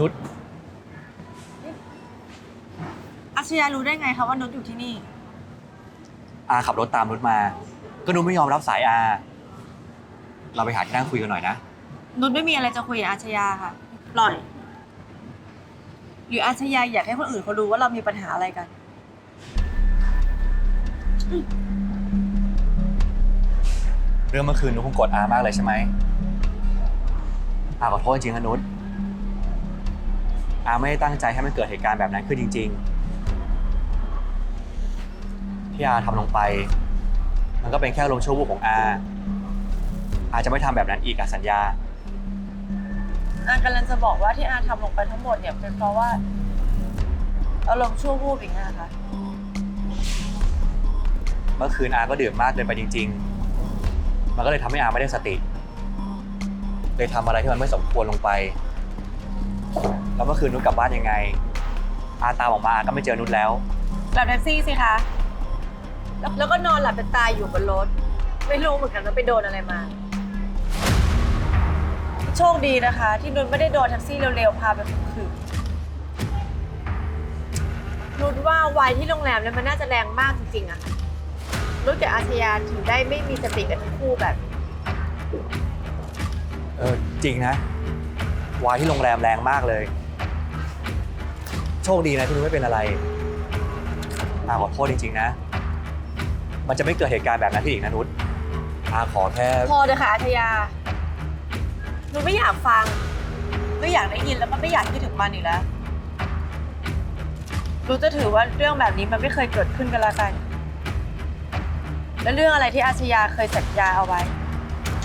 นุชอาชญารู้ได้ไงคะว่านุชอยู่ที่นี่ อาขับรถตามนุชมา ก็นุชไม่ยอมรับสายอา เราไปหาที่นั่งคุยกันหน่อยนะ นุชไม่มีอะไรจะคุยกับอาชญาค่ะปล่อย หรืออาชญาอยากให้คนอื่นเขารู้ว่าเรามีปัญหาอะไรกัน เรื่องเมื่อคืนนุชคงกดอามากเลยใช่ไหมอาขอโทษจริงๆนะนุช อาไม่ได้ตั้งใจให้มันเกิดเหตุการณ์แบบนั้นขึ้นจริง ๆ ที่อาทำลงไป มันก็เป็นแค่ลมณ์ชั่ววูบของอาอาจะไม่ทำแบบนั้นอีกอะสัญญา อากำลังจะบอกว่าที่อาทำลงไปทั้งหมดเนี่ยเป็นเพราะว่าอารมณ์ชั่ววูบอย่างเงี้ยค่ะเมื่อคืนอาก็ดื่มมากเกินไปจริง ๆ มันก็เลยทำให้อาไม่ได้สติ เลยทำอะไรที่มันไม่สมควรลงไป แล้วเมื่อคืนนุชกลับบ้านยังไง อาตามออกมาอาก็ไม่เจอนุชแล้ว หลับแท็กซี่สิคะแล้วแล้วก็นอนหลับเป็นตายอยู่บนรถ ไม่รู้เหมือนกันว่าไปโดนอะไรมา โชคดีนะคะ ที่นุชไม่ได้โดนแท็กซี่เร็วๆ พาไปข่มขืนนุชว่าวัยที่โรงแรมเนี่ยมันน่าจะแรงมากจริงๆอะค่ะนุชกับอาชญาถึงได้ไม่มีสติกันทั้งคู่แบบนี้เออจริงนะ วายที่โรงแรมแรงมากเลย โชคดีนะที่นุชไม่เป็นอะไรอาขอโทษจริง ๆ นะ มันจะไม่เกิดเหตุการณ์แบบนั้นขึ้นอีกนะนุชอาขอแค่ พอเลยค่ะอาชญานุชไม่อยากฟัง ไม่อยากได้ยินแล้วก็ไม่อยากคิดถึงมันอีกแล้วนุชจะถือว่าเรื่องแบบนี้มันไม่เคยเกิดขึ้นกันละกัน และเรื่องอะไรที่อาชญาเคยสัญญาเอาไว้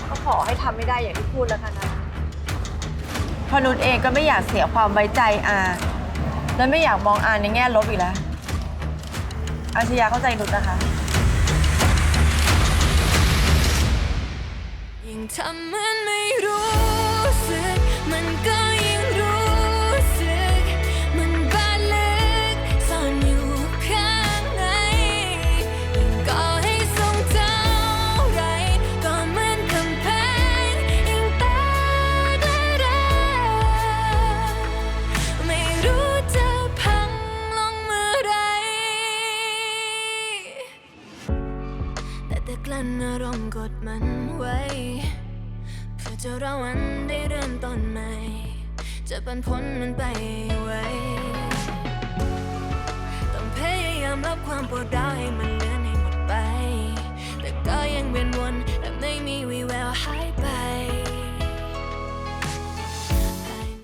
ก็ขอให้ทำไม่ได้อย่างที่พูดแล้วกันนะเพ ราะนุชเองก็ไม่อยากเสียความไว้ใจอาและไม่อยากมองอาในแง่ลบอีกแล้ว อาชยาเข้าใจนุชนะคะ ยิ่งทำ กลั้นอารมณ์กดมันไว้ เพื่อจะรอวันได้เริ่มต้นใหม่ จะปันพ้นมันไปไว้ ต้องพยายามรับความปวดร้าวให้มัน